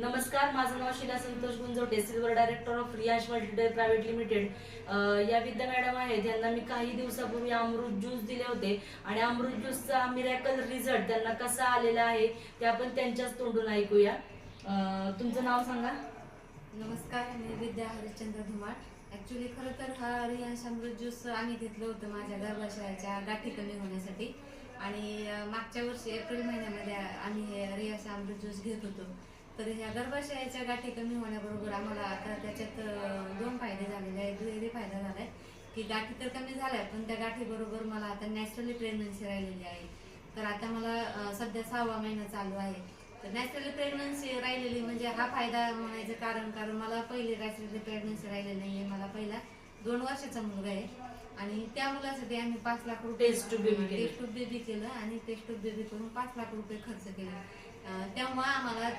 नमस्कार माझं नाव Shila Santosh Gunjo silver director of Riyash मल्टीडेअर प्रायव्हेट लिमिटेड या विद्या मॅडम आहेत यांना मी काही दिवसापूर्वी अमृत ज्यूस दिले होते. आणि अमृत ज्यूसचा मिरॅकल रिझल्ट त्यांना कसा आलेला आहे ते आपण त्यांच्याच तोंडून ऐकूया. तुमचं नाव सांगा. नमस्कार मी विद्या हरिश्चंद्र धुमाट ॲक्च्युली खरं तर हा रियांश अमृत ज्यूस आम्ही घेतलं होतं माझ्या गर्भाशयाच्या गाठी कमी होण्यासाठी. आणि मागच्या वर्षी एप्रिल महिन्यामध्ये आम्ही हे रियांश अमृत ज्यूस घेत होतो. तर ह्या गर्भाशयाच्या गाठी कमी होण्याबरोबर आम्हाला आता त्याच्यात दोन फायदे झालेले आहेत. दुहेरी फायदा झाला आहे की गाठी तर कमी झाल्या पण त्या गाठीबरोबर मला आता नॅचरली प्रेग्नन्सी राहिलेली आहे. तर आता मला सध्या सहावा महिना चालू आहे. तर नॅचरली प्रेग्नन्सी राहिलेली म्हणजे हा फायदा म्हणायचं कारण कारण मला पहिली नॅचरली प्रेग्नन्सी राहिलेली नाही आहे मला पहिला दोन वर्षाचा मुलगा आहे आणि त्या मुलासाठी आम्ही पाच लाख रुपये. टेस्ट बेबी केलं. आणि टेस्ट बेबी करून पाच लाख रुपये खर्च केले. तेव्हा आम्हाला ते